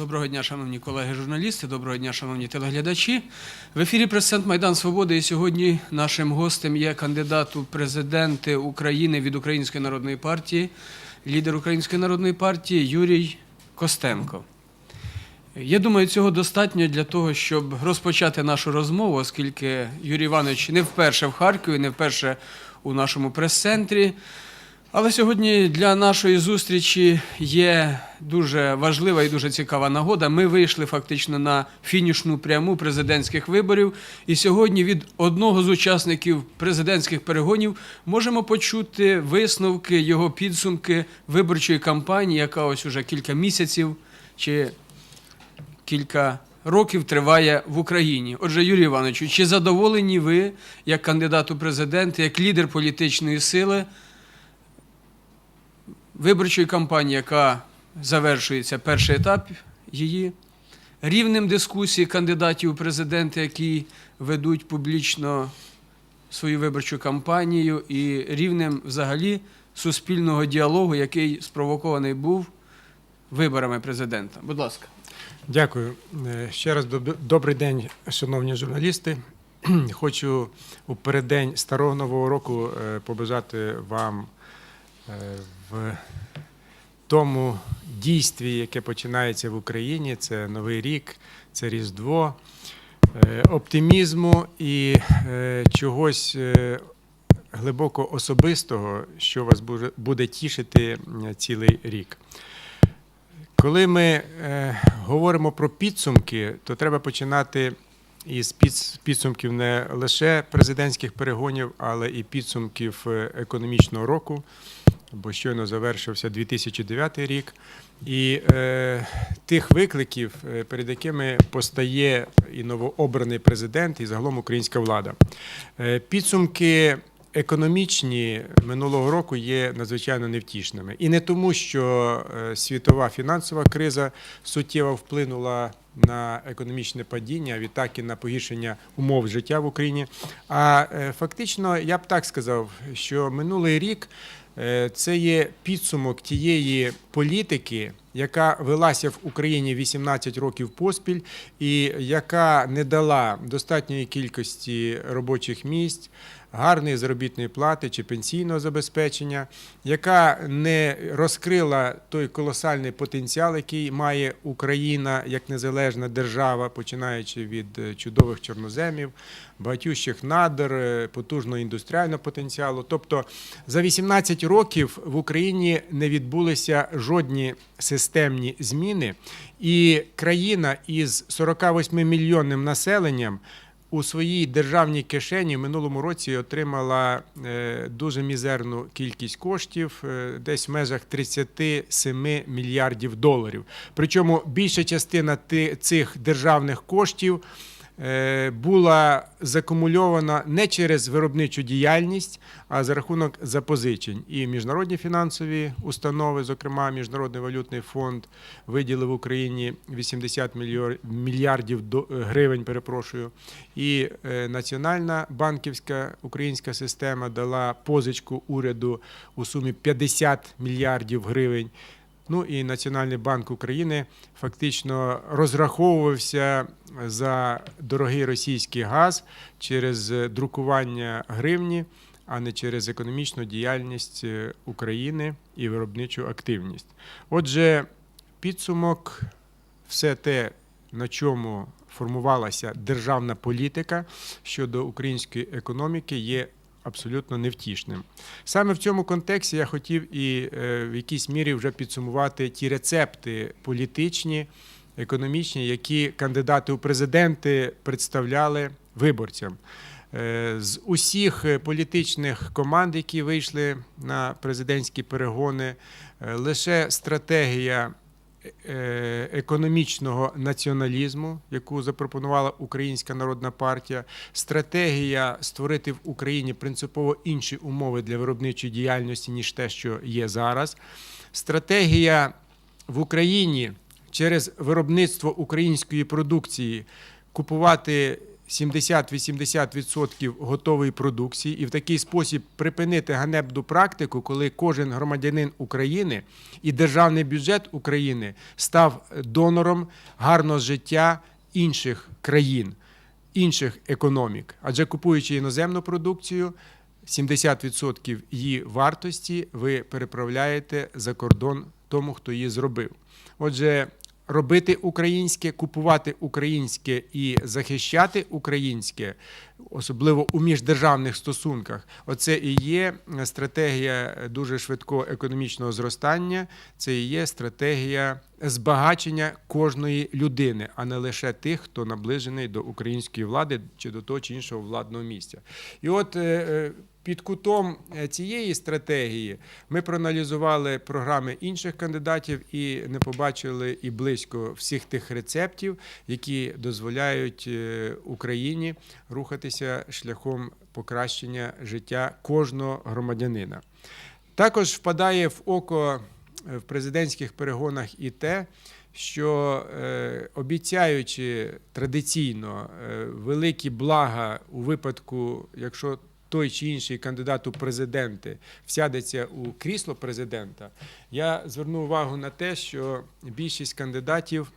Доброго дня, шановні колеги-журналісти, доброго дня, шановні телеглядачі. В ефірі Президент Майдан Свободи. І сьогодні нашим гостем є кандидат у президенти України від Української народної партії, лідер Української народної партії Юрій Костенко. Я думаю, цього достатньо для того, щоб розпочати нашу розмову, оскільки Юрій Іванович не вперше в Харкові, не вперше у нашому прес-центрі. Але сьогодні для нашої зустрічі є дуже важлива і дуже цікава нагода. Ми вийшли фактично на фінішну пряму президентських виборів, і сьогодні від одного з учасників президентських перегонів можемо почути висновки його підсумки виборчої кампанії, яка ось уже кілька місяців чи кілька років триває в Україні. Отже, Юрій Івановичу, чи задоволені ви як кандидат у президенти, як лідер політичної сили? Виборчої кампанії, яка завершується перший етап її, рівнем дискусії кандидатів у президенти, які ведуть публічно свою виборчу кампанію, і рівнем взагалі суспільного діалогу, який спровокований був виборами президента. Будь ласка. Дякую. Е, Ще раз доб- добрий день, шановні журналісти. Хочу у переддень старого нового року е, побажати вам е, тому дійстві, яке починається в Україні. Це Новий рік, це Різдво, е, оптимізму і е, чогось е, глибоко особистого, що вас буде- тішити цілий рік. Коли ми говоримо про підсумки, то треба починати із підсумків не лише президентських перегонів, але і підсумків економічного року, бо щойно завершився 2009 рік, і е, тих викликів, е, перед якими постає і новообраний президент, і загалом українська влада. Е, підсумки економічні минулого року є надзвичайно невтішними. І не тому, що е, світова фінансова криза суттєво вплинула на економічне падіння, відтак і на погіршення умов життя в Україні. А е, фактично, я б так сказав, що минулий рік це є підсумок тієї політики, яка велася в Україні 18 років поспіль, і яка не дала достатньої кількості робочих місць, гарної заробітної плати чи пенсійного забезпечення, яка не розкрила той колосальний потенціал, який має Україна як незалежна держава, починаючи від е, чудових чорноземів, багатющих надр, е, потужного індустріального потенціалу. Тобто за 18 років в Україні не відбулися жодні системні зміни, і країна із 48 мільйонним населенням у своїй державній кишені в минулому році отримала е, дуже мізерну кількість коштів, е, десь в межах 37 мільярдів доларів. Причому більша частина ти- цих державних коштів була закумульована не через виробничу діяльність, а за рахунок запозичень. І міжнародні фінансові установи, зокрема Міжнародний валютний фонд, виділив Україні 80 мільйор- мільярдів гривень, перепрошую. І е, Національна банківська українська система дала позичку уряду у сумі 50 мільярдів гривень. Ну і Національний банк України фактично розраховувався за дорогий російський газ через е, друкування гривні, а не через економічну діяльність е, України і виробничу активність. Отже, підсумок, все те, на чому формувалася державна політика щодо української економіки, є абсолютно невтішним. Саме в цьому контексті я хотів і е, в якійсь мірі вже підсумувати ті рецепти політичні, економічні, які кандидати у президенти представляли виборцям. Е, З усіх політичних команд, які вийшли на президентські перегони, е, лише стратегія економічного націоналізму, яку запропонувала Українська народна партія, стратегія створити в Україні принципово інші умови для виробничої діяльності, ніж те, що є зараз. Стратегія в Україні через виробництво української продукції купувати 70-80% готової продукції і в такий спосіб припинити ганебну практику, коли кожен громадянин України і державний бюджет України став донором гарного життя інших країн, інших економік. Адже купуючи іноземну продукцію, 70% її вартості ви переправляєте за кордон тому, хто її зробив. Отже, робити українське, купувати українське і захищати українське, особливо у міждержавних стосунках, оце і є стратегія дуже швидкого економічного зростання, це і є стратегія збагачення кожної людини, а не лише тих, хто наближений до української влади чи до того чи іншого владного місця. І от е, е, під кутом е, цієї стратегії ми проаналізували програми інших кандидатів і не побачили і близько всіх тих рецептів, які дозволяють е, Україні рухатися шляхом покращення життя кожного громадянина. Також впадає в око е, в президентських перегонах і те, що обіцяючи традиційно великі блага у випадку, якщо той чи інший кандидат у президенти всядеться у крісло президента, я зверну увагу на те, що більшість кандидатів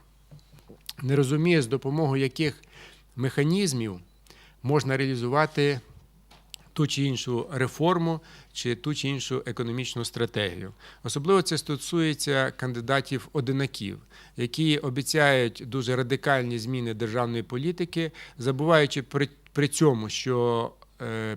не розуміє, з допомогою яких механізмів можна реалізувати ту чи іншу реформу чи ту чи іншу економічну стратегію. Особливо це стосується кандидатів-одинаків, які обіцяють дуже радикальні зміни державної політики, забуваючи при, при цьому, що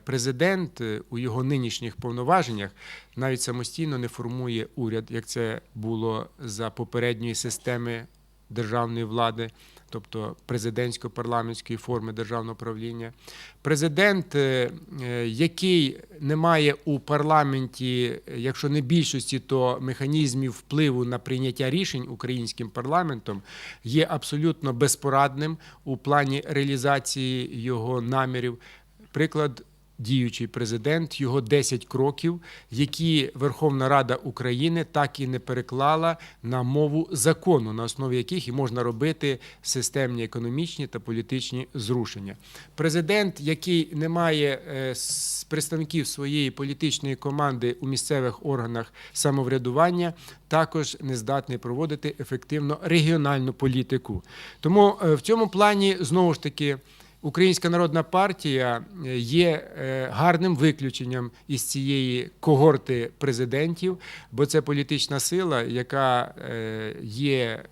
президент е, у його нинішніх повноваженнях навіть самостійно не формує уряд, як це було за попередньої системи державної влади, тобто президентсько-парламентської форми державного правління. Президент, е, е, який не має у парламенті, е, якщо не більшості, то механізмів впливу на прийняття рішень українським парламентом, є абсолютно безпорадним у плані реалізації його намірів. Приклад діючий президент, його 10 кроків, які Верховна Рада України так і не переклала на мову закону, на основі яких і можна робити системні економічні та політичні зрушення. Президент, який не має е, представників своєї політичної команди у місцевих органах самоврядування, також не здатний проводити ефективно регіональну політику. Тому е, в цьому плані знову ж таки. Українська народна партія е, є е, гарним виключенням із цієї когорти президентів, бо це політична сила, яка е, є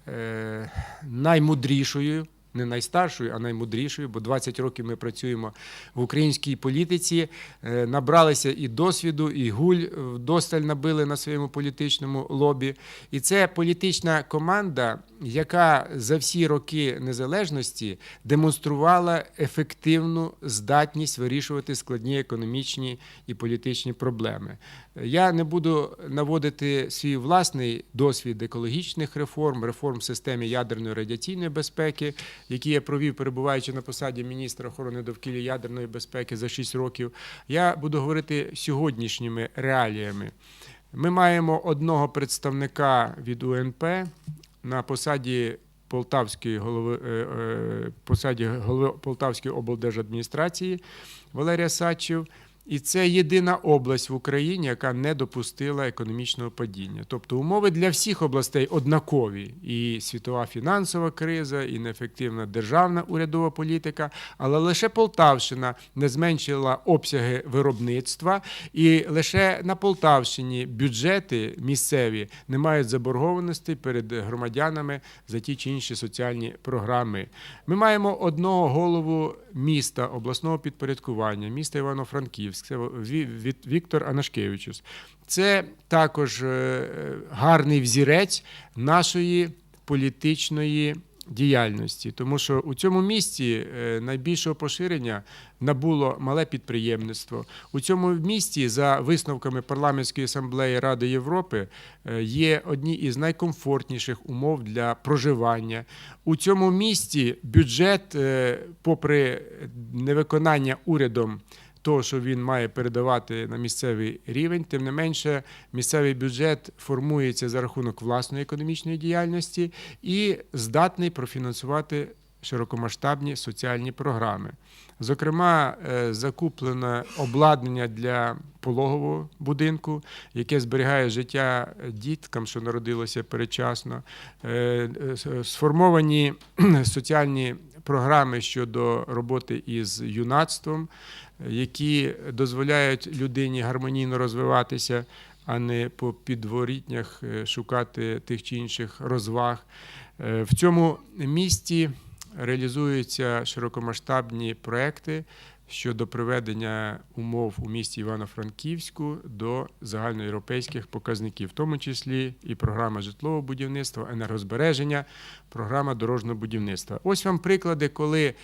наймудрішою. Не найстаршою, а наймудрішою, бо 20 років ми працюємо в українській політиці, е, набралися і досвіду, і гуль вдосталь набили на своєму політичному лобі. І це політична команда, яка за всі роки незалежності демонструвала ефективну здатність вирішувати складні економічні і політичні проблеми. Я не буду наводити свій власний досвід екологічних реформ, реформ в системі ядерної радіаційної безпеки, які я провів, перебуваючи на посаді міністра охорони довкілля ядерної безпеки за 6 років. Я буду говорити сьогоднішніми реаліями. Ми маємо одного представника від УНП на посаді Полтавської голови е, е, посаді голови Полтавської облдержадміністрації Валерія Сачів. І це єдина область в Україні, яка не допустила економічного падіння. Тобто умови для всіх областей однакові: і світова фінансова криза, і неефективна державна урядова політика. Але лише Полтавщина не зменшила обсяги виробництва, і лише на Полтавщині бюджети місцеві не мають заборгованості перед громадянами за ті чи інші соціальні програми. Ми маємо одного голову міста обласного підпорядкування, міста Івано-Франківськ, це Ві- Ві- Віктор Анашкевичус. Це також е, гарний взірець нашої політичної діяльності, тому що у цьому місті е, найбільшого поширення набуло мале підприємництво. У цьому місті, за висновками парламентської асамблеї Ради Європи, е, є одні із найкомфортніших умов для проживання. У цьому місті бюджет, е, попри невиконання урядом того, що він має передавати на місцевий рівень. Тим не менше, місцевий бюджет формується за рахунок власної економічної діяльності і здатний профінансувати широкомасштабні соціальні програми. Зокрема, е, закуплено обладнання для пологового будинку, яке зберігає життя діткам, що народилося передчасно. Е, е, Сформовані соціальні програми щодо роботи із юнацтвом, які дозволяють людині гармонійно розвиватися, а не по підворітнях е, шукати тих чи інших розваг. Е, В цьому місті реалізуються широкомасштабні проекти щодо приведення умов у місті Івано-Франківську до загальноєвропейських показників, в тому числі і програма житлового будівництва, енергозбереження, програма дорожнього будівництва. Ось вам приклади, коли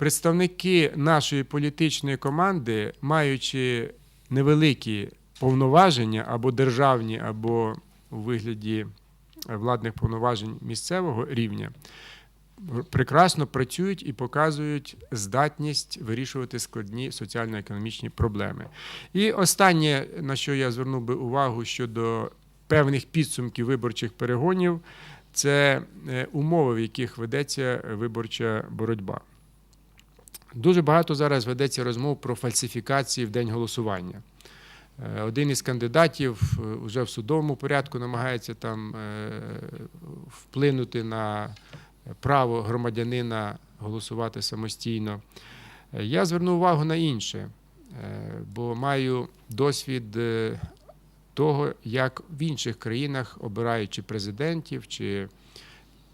представники нашої політичної команди, маючи невеликі повноваження або державні, або у вигляді владних повноважень місцевого рівня, прекрасно працюють і показують здатність вирішувати складні соціально-економічні проблеми. І останнє, на що я звернув би увагу щодо певних підсумків виборчих перегонів, це е, умови, в яких ведеться виборча боротьба. Дуже багато зараз ведеться розмов про фальсифікації в день голосування. Е, Один із кандидатів вже в судовому порядку намагається там е, вплинути на право громадянина голосувати самостійно. Е, Я зверну увагу на інше, е, бо маю досвід е, того, як в інших країнах обирають чи президентів, чи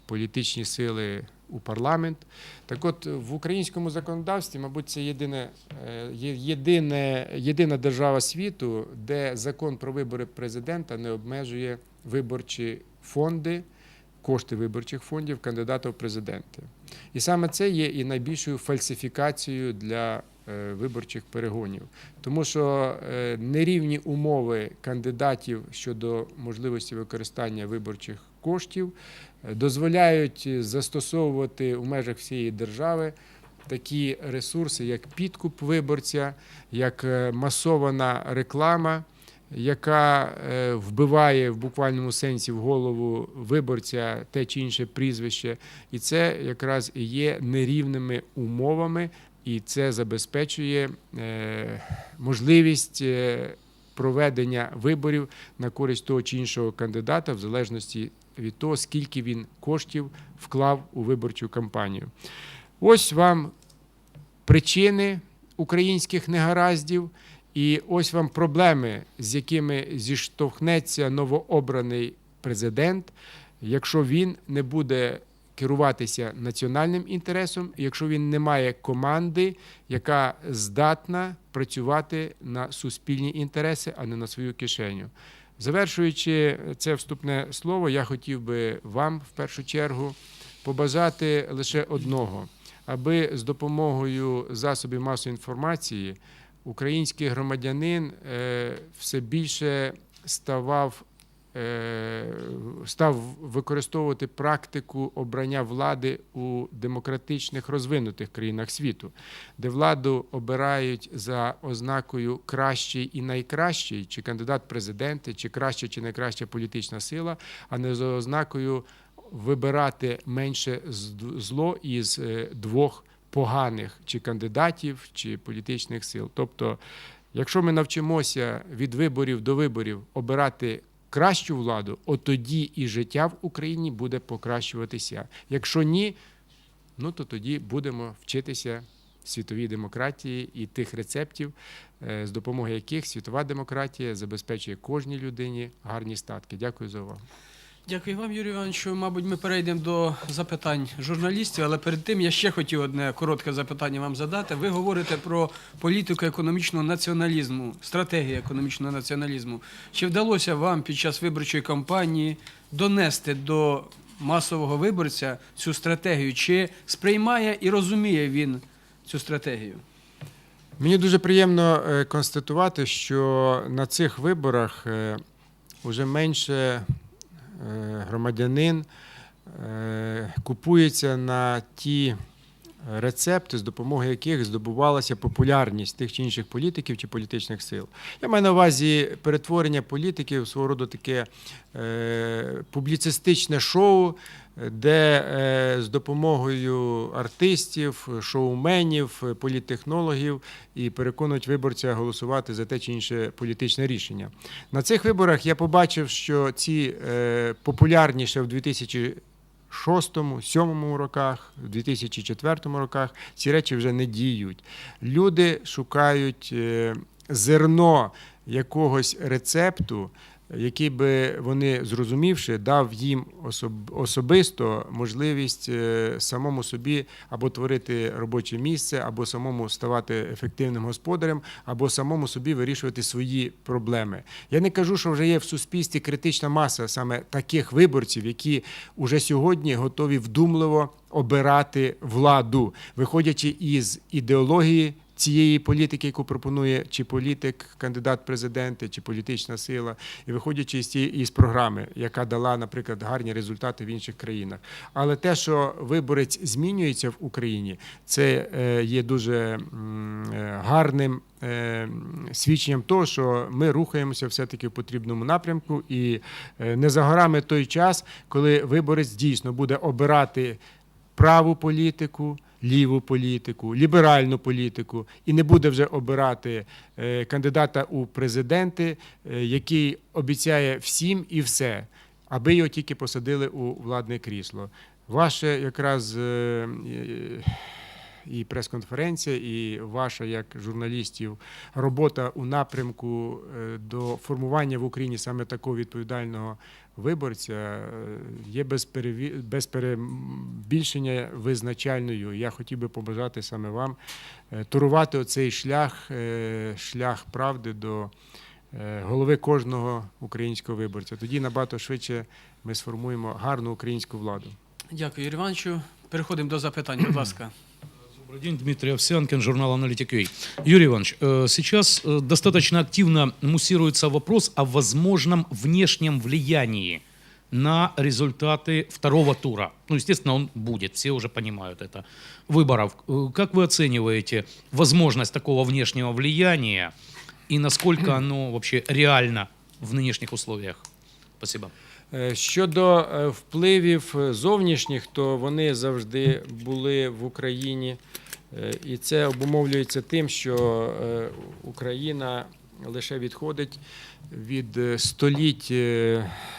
політичні сили у парламент. Так от в українському законодавстві, мабуть, це єдине, е, єдине, єдина держава світу, де закон про вибори президента не обмежує виборчі фонди, кошти виборчих фондів кандидата в президенти. І саме це є і найбільшою фальсифікацією для е, виборчих перегонів, тому що е, нерівні умови кандидатів щодо можливості використання виборчих коштів дозволяють застосовувати у межах всієї держави такі ресурси, як підкуп виборця, як е, масована реклама, яка е, вбиває в буквальному сенсі в голову виборця те чи інше прізвище, і це якраз і є нерівними умовами, і це забезпечує е, можливість проведення виборів на користь того чи іншого кандидата, в залежності від того, скільки він коштів вклав у виборчу кампанію. Ось вам причини українських негараздів. І ось вам проблеми, з якими зіштовхнеться новообраний президент, якщо він не буде керуватися національним інтересом, якщо він не має команди, яка здатна працювати на суспільні інтереси, а не на свою кишеню. Завершуючи це вступне слово, я хотів би вам в першу чергу побажати лише одного, аби з допомогою засобів масової інформації український громадянин е, все більше ставав, став використовувати практику обрання влади у демократичних розвинутих країнах світу, де владу обирають за ознакою кращий і найкращий, чи кандидат президенти, чи краща чи найкраща політична сила, а не за ознакою вибирати менше зло із е, двох поганих чи кандидатів, чи політичних сил. Тобто, якщо ми навчимося від виборів до виборів обирати кращу владу, от тоді і життя в Україні буде покращуватися. Якщо ні, ну то тоді будемо вчитися світовій демократії і тих рецептів, е, з допомогою яких світова демократія забезпечує кожній людині гарні статки. Дякую за увагу. Дякую вам, Юрій Івановичу. Мабуть, ми перейдемо до запитань журналістів, але перед тим я ще хотів одне коротке запитання вам задати. Ви говорите про політику економічного націоналізму, стратегію економічного націоналізму. Чи вдалося вам під час виборчої кампанії донести до масового виборця цю стратегію? Чи сприймає і розуміє він цю стратегію? Мені дуже приємно е, констатувати, що на цих виборах е, уже менше е, громадянин е, купується на ті рецепти, з допомогою яких здобувалася популярність тих чи інших політиків чи політичних сил. Я маю на увазі перетворення політиків свого роду таке е, публіцистичне шоу, де е, з допомогою артистів, шоуменів, політтехнологів і переконують виборця голосувати за те чи інше політичне рішення. На цих виборах я побачив, що ці е, популярніше в 2000 2006, 2007 роках, в 2004 роках ці речі вже не діють. Люди шукають е, зерно якогось рецепту, який би вони зрозумівши, дав їм особисто можливість е, самому собі або творити робоче місце, або самому ставати ефективним господарем, або самому собі вирішувати свої проблеми. Я не кажу, що вже є в суспільстві критична маса саме таких виборців, які уже сьогодні готові вдумливо обирати владу, виходячи із ідеології цієї політики, яку пропонує чи політик, кандидат президенти, чи політична сила, і виходячи із цієї із програми, яка дала, наприклад, гарні результати в інших країнах. Але те, що виборець змінюється в Україні, це е, є дуже е, гарним. е, Свідченням того, що ми рухаємося все-таки в потрібному напрямку, і не за горами той час, коли виборець дійсно буде обирати праву політику, ліву політику, ліберальну політику, і не буде вже обирати е, кандидата у президенти, е, який обіцяє всім і все, аби його тільки посадили у владне крісло. Ваше якраз. е, і прес-конференція, і ваша як журналістів робота у напрямку до формування в Україні саме такого відповідального виборця е, є без, переві... без перебільшення визначальною. Я хотів би побажати саме вам е, турувати оцей шлях, е, шлях правди до голови кожного українського виборця. Тоді набагато швидше ми сформуємо гарну українську владу. Дякую, Юрій Івановичу. Переходимо до запитань, будь ласка. Добрый день, Дмитрий Овсянкин, журнал «Аналитик Эй». Юрий Иванович, э, сейчас э, достаточно активно муссируется вопрос о возможном внешнем влиянии на результаты второго тура. Ну, естественно, он будет, все уже понимают это, выборов. Э, Как вы оцениваете возможность такого внешнего влияния и насколько оно вообще реально в нынешних условиях? Спасибо. Е, Щодо е, впливів е, зовнішніх, то вони завжди були в Україні, і це обумовлюється тим, що Україна лише відходить від століть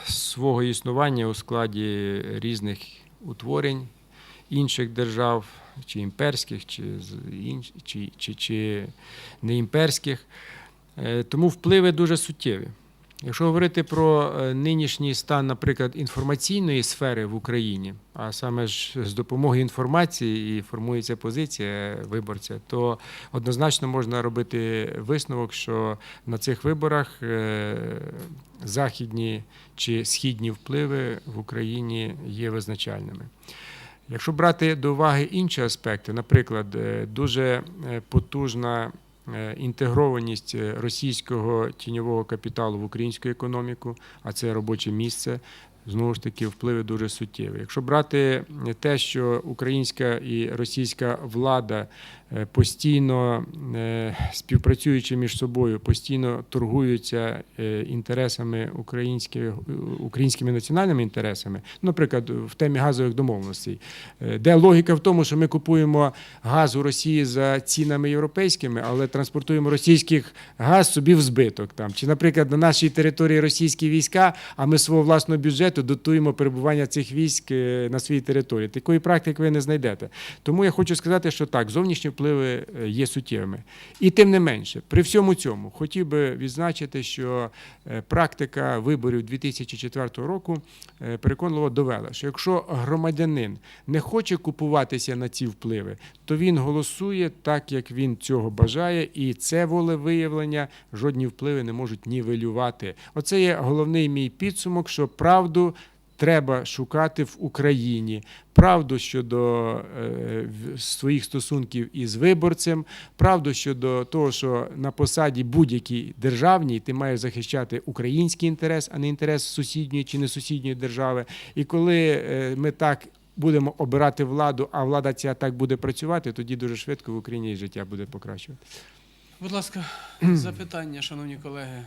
свого існування у складі різних утворень інших держав, чи імперських, чи, чи, чи, чи неімперських. Тому впливи дуже суттєві. Якщо говорити про е, нинішній стан, наприклад, інформаційної сфери в Україні, а саме ж з допомогою інформації і формується позиція виборця, то однозначно можна робити висновок, що на цих виборах е, західні чи східні впливи в Україні є визначальними. Якщо брати до уваги інші аспекти, наприклад, е, дуже потужна інтегрованість е, російського тіньового капіталу в українську економіку, а це робоче місце. Знову ж таки, впливи дуже суттєві. Якщо брати те, що українська і російська влада е, постійно е, співпрацюючи між собою, постійно торгуються е, інтересами українських, українськими національними інтересами, наприклад, в темі газових домовленостей, де логіка в тому, що ми купуємо газ у Росії за цінами європейськими, але транспортуємо російський газ собі в збиток. Там. Чи, наприклад, на нашій території російські війська, а ми свого власного бюджету дотуємо перебування цих військ е, на своїй території. Такої практики ви не знайдете. Тому я хочу сказати, що так, зовнішні впливи е, є суттєвими. І тим не менше, при всьому цьому хотів би відзначити, що е, практика виборів 2004 року переконливо довела, що якщо громадянин не хоче купуватися на ці впливи, то він голосує так, як він цього бажає, і це волевиявлення жодні впливи не можуть нівелювати. Оце є головний мій підсумок, що правду треба шукати в Україні. Правду щодо е, своїх стосунків із виборцем, правду щодо того, що на посаді будь-якій державній ти маєш захищати український інтерес, а не інтерес сусідньої чи не сусідньої держави. І коли е, ми так будемо обирати владу, а влада ця так буде працювати, тоді дуже швидко в Україні життя буде покращувати. Будь ласка, запитання, шановні колеги.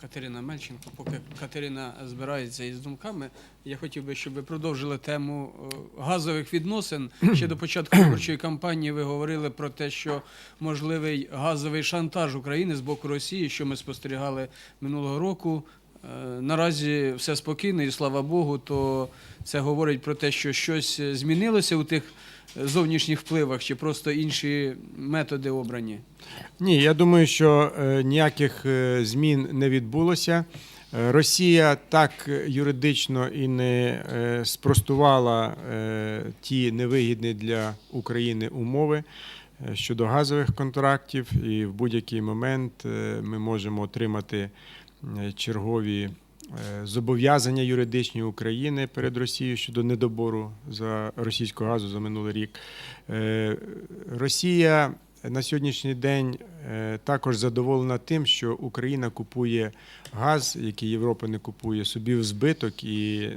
Катерина Мельченко. Поки Катерина збирається із думками, я хотів би, щоб ви продовжили тему е, газових відносин. Ще до початку виборчої кампанії ви говорили про те, що можливий газовий шантаж України з боку Росії, що ми спостерігали минулого року. Е, Наразі все спокійно, і слава Богу, то це говорить про те, що щось змінилося у тих зовнішніх впливах, чи просто інші методи обрані. Ні, я думаю, що е, ніяких е, змін не відбулося. Е, Росія так юридично і не спростувала ті невигідні для України умови щодо газових контрактів, і в будь-який момент ми можемо отримати чергові зобов'язання юридичні України перед Росією щодо недобору за російського газу за минулий рік. Е, Росія на сьогоднішній день е, також задоволена тим, що Україна купує газ, який Європа не купує, собі в збиток і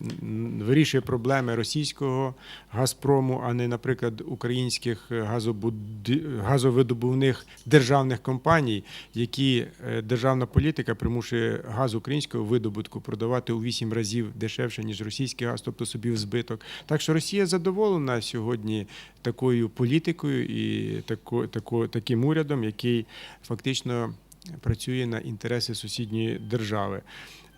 вирішує проблеми російського Газпрому, а не, наприклад, українських газобуди- газовидобувних державних компаній, які е, державна політика примушує газ українського видобутку продавати у 8 разів дешевше, ніж російський газ, тобто собі в збиток. Так що Росія задоволена сьогодні такою політикою і тако, тако, таким урядом, який фактично працює на інтереси сусідньої держави.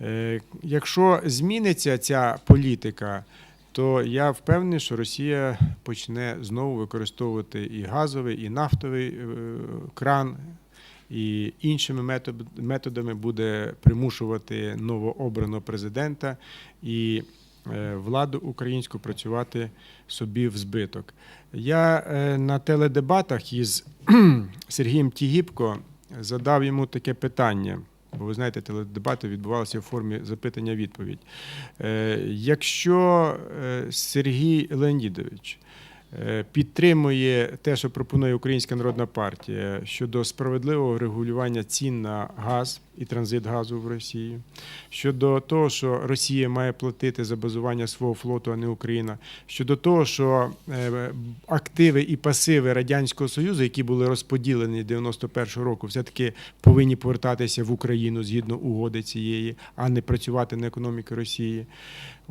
Е, Якщо зміниться ця політика, то я впевнений, що Росія почне знову використовувати і газовий, і нафтовий е, кран, і іншими методами буде примушувати новообраного президента і е, владу українську працювати собі в збиток. Я на теледебатах із Сергієм Тігіпко задав йому таке питання. Бо ви знаєте, теледебати відбувалися в формі запитання-відповідь. Е, Якщо е, Сергій Леонідович підтримує те, що пропонує Українська народна партія щодо справедливого регулювання цін на газ і транзит газу в Росію, щодо того, що Росія має платити за базування свого флоту, а не Україна, щодо того, що е, активи і пасиви Радянського Союзу, які були розподілені 91-го року, все-таки повинні повертатися в Україну згідно угоди цієї, а не працювати на економіку Росії.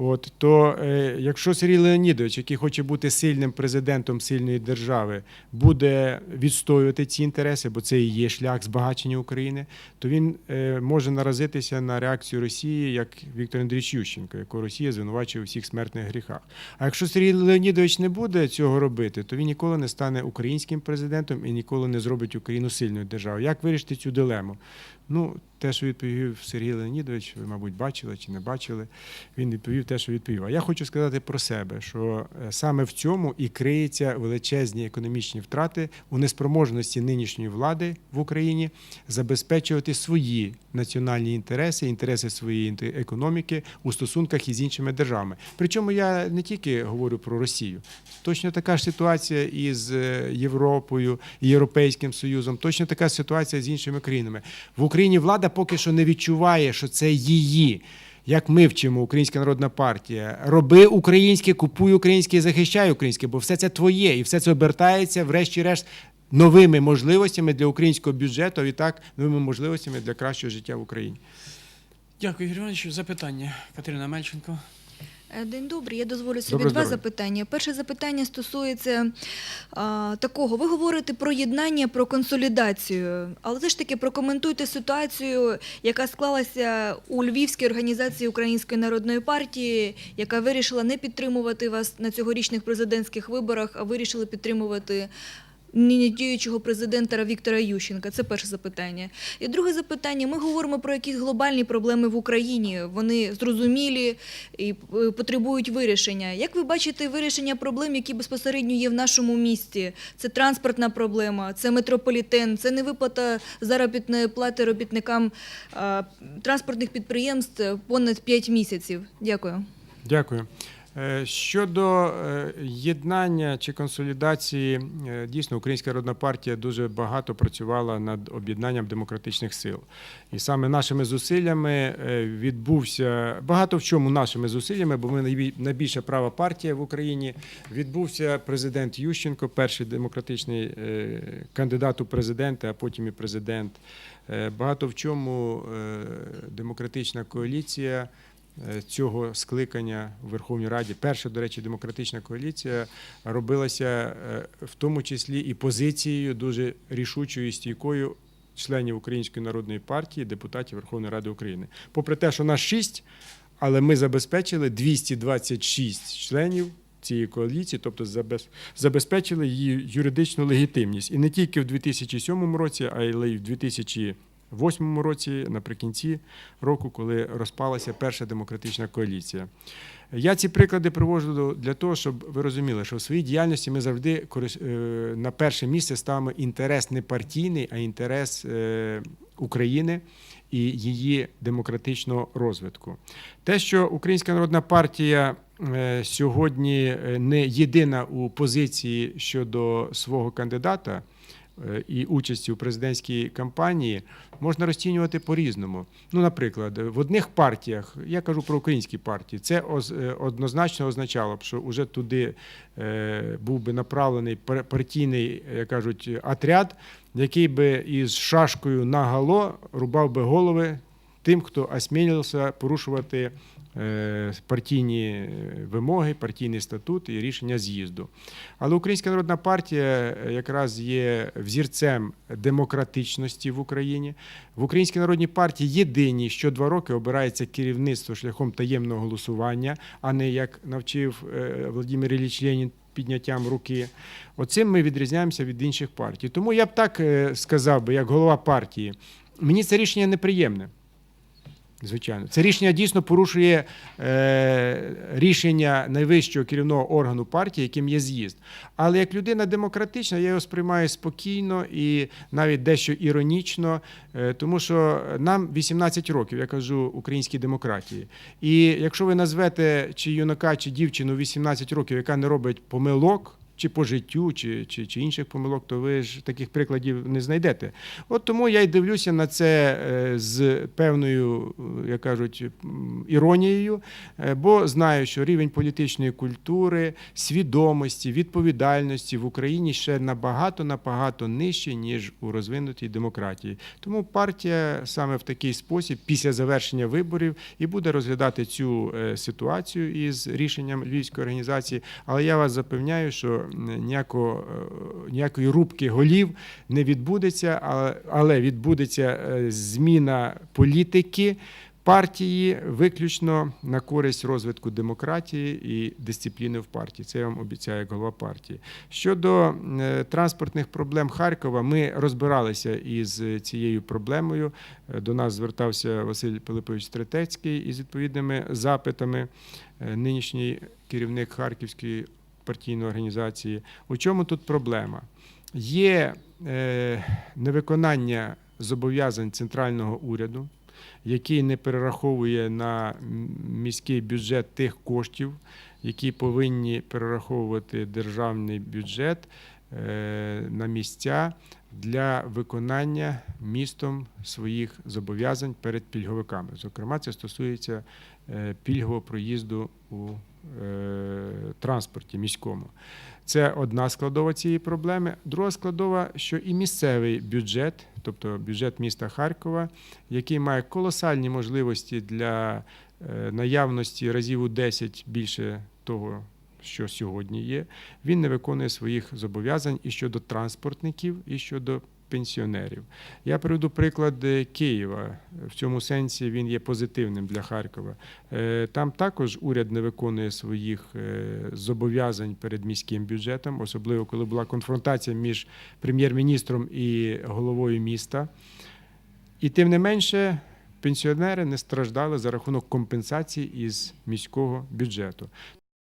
От то, е, якщо Сергій Леонідович, який хоче бути сильним президентом сильної держави, буде відстоювати ці інтереси, бо це і є шлях збагачення України, то він е, може наразитися на реакцію Росії, як Віктор Андрійович Ющенко, якого Росія звинувачує у всіх смертних гріхах. А якщо Сергій Леонідович не буде цього робити, то він ніколи не стане українським президентом і ніколи не зробить Україну сильною державою. Як вирішити цю дилему? Ну, те, що відповів Сергій Леонідович, ви, мабуть, бачили чи не бачили. Він відповів те, що відповів. А я хочу сказати про себе, що е, саме в цьому і криються величезні економічні втрати у неспроможності нинішньої влади в Україні забезпечувати свої національні інтереси, інтереси своєї економіки у стосунках із іншими державами. Причому я не тільки говорю про Росію. Точно така ж ситуація із е, Європою, Європейським Союзом, точно така ситуація з іншими країнами. В Україні влада поки що не відчуває, що це її. Як ми вчимо, Українська народна партія, роби українське, купуй українське, захищай українське, бо все це твоє, і все це обертається, врешті-решт, новими можливостями для українського бюджету, і так новими можливостями для кращого життя в Україні. Дякую, Ігор Іванович. Запитання. Катерина Мельченко. Е, День добрий. Я дозволю собі Доброго два здоров'я. запитання. Перше запитання стосується а, такого. Ви говорите про єднання, про консолідацію, але все ж таки прокоментуйте ситуацію, яка склалася у Львівській організації Української народної партії, яка вирішила не підтримувати вас на цьогорічних президентських виборах, а вирішила підтримувати. Нині діючого президента Віктора Ющенка. Це перше запитання. І друге запитання: ми говоримо про якісь глобальні проблеми в Україні. Вони зрозумілі і е, потребують вирішення. Як ви бачите вирішення проблем, які безпосередньо є в нашому місті? Це транспортна проблема, це метрополітен, це невиплата заробітної плати робітникам транспортних підприємств понад 5 місяців. Дякую. Дякую. Е, Щодо е, єднання чи консолідації, е, дійсно, Українська народна партія дуже багато працювала над об'єднанням демократичних сил. І саме нашими зусиллями відбувся багато в чому нашими зусиллями, бо ми найбі- найбільша права партія в Україні. Відбувся президент Ющенко, перший демократичний кандидат у президенти, а потім і президент. Багато в чому демократична коаліція цього скликання в Верховній Раді, перша, до речі, демократична коаліція робилася е, в тому числі і позицією дуже рішучою і стійкою членів Української народної партії, депутатів Верховної Ради України. Попри те, що нас шість, але ми забезпечили 226 членів. Цієї коаліції, тобто забезпечили її юридичну легітимність. І не тільки в 2007 році, а й в 2008 році, наприкінці року, коли розпалася перша демократична коаліція. Я ці приклади привожу для того, щоб ви розуміли, що в своїй діяльності ми завжди е, на перше місце ставимо інтерес не партійний, а інтерес е, України і її демократичного розвитку. Те, що Українська народна партія е, сьогодні не єдина у позиції щодо свого кандидата і участі у президентській кампанії, можна розцінювати по-різному. Ну, наприклад, в одних партіях, я кажу про українські партії, це е, однозначно означало б, що вже туди е, був би направлений партійний, як кажуть, отряд, який би із шашкою наголо рубав би голови тим, хто осмілився порушувати е, партійні е, вимоги, партійний статут і рішення з'їзду. Але Українська народна партія е, якраз є взірцем демократичності в Україні. В Українській народній партії єдині, що два роки обирається керівництво шляхом таємного голосування, а не як навчив е, Владимир Ілліч Ленін підняттям руки. Оцим ми відрізняємося від інших партій. Тому я б так сказав би, як голова партії, мені це рішення неприємне. Звичайно, це рішення дійсно порушує е, рішення найвищого керівного органу партії, яким є з'їзд. Але як людина демократична, я його сприймаю спокійно і навіть дещо іронічно, е, тому що нам 18 років, я кажу, українській демократії. І якщо ви назвете чи юнака, чи дівчину 18 років, яка не робить помилок. Чи по життю, чи, чи, чи інших помилок, то ви ж таких прикладів не знайдете. От тому я й дивлюся на це е, з певною, е, як кажуть, іронією, е, бо знаю, що рівень політичної культури, свідомості, відповідальності в Україні ще набагато набагато нижчий, ніж у розвинутій демократії. Тому партія саме в такий спосіб, після завершення виборів, і буде розглядати цю ситуацію із рішенням Львівської організації. Але я вас запевняю, що ніякого, е, ніякої рубки голів не відбудеться, але- відбудеться е, зміна політики. Партії виключно на користь розвитку демократії і дисципліни в партії. Це я вам обіцяю як голова партії. Щодо е, транспортних проблем Харкова, ми розбиралися із цією проблемою. До нас звертався Василь Пилипович Третецький із відповідними запитами. Нинішній керівник Харківської партійної організації. У чому тут проблема? Є е, невиконання зобов'язань центрального уряду, який не перераховує на міський бюджет тих коштів, які повинні перераховувати державний бюджет е, на місця для виконання містом своїх зобов'язань перед пільговиками. Зокрема, це стосується е, пільгового проїзду у е, транспорті міському. Це одна складова цієї проблеми. Друга складова, що і місцевий бюджет, тобто бюджет міста Харкова, який має колосальні можливості для е, наявності разів у 10 більше того, що сьогодні є, він не виконує своїх зобов'язань і щодо транспортників, і щодо пенсіонерів. Я приведу приклад е, Києва. В цьому сенсі він є позитивним для Харкова. Е, Там також уряд не виконує своїх е, зобов'язань перед міським бюджетом, особливо коли була конфронтація між прем'єр-міністром і головою міста. І тим не менше, пенсіонери не страждали за рахунок компенсації із міського бюджету.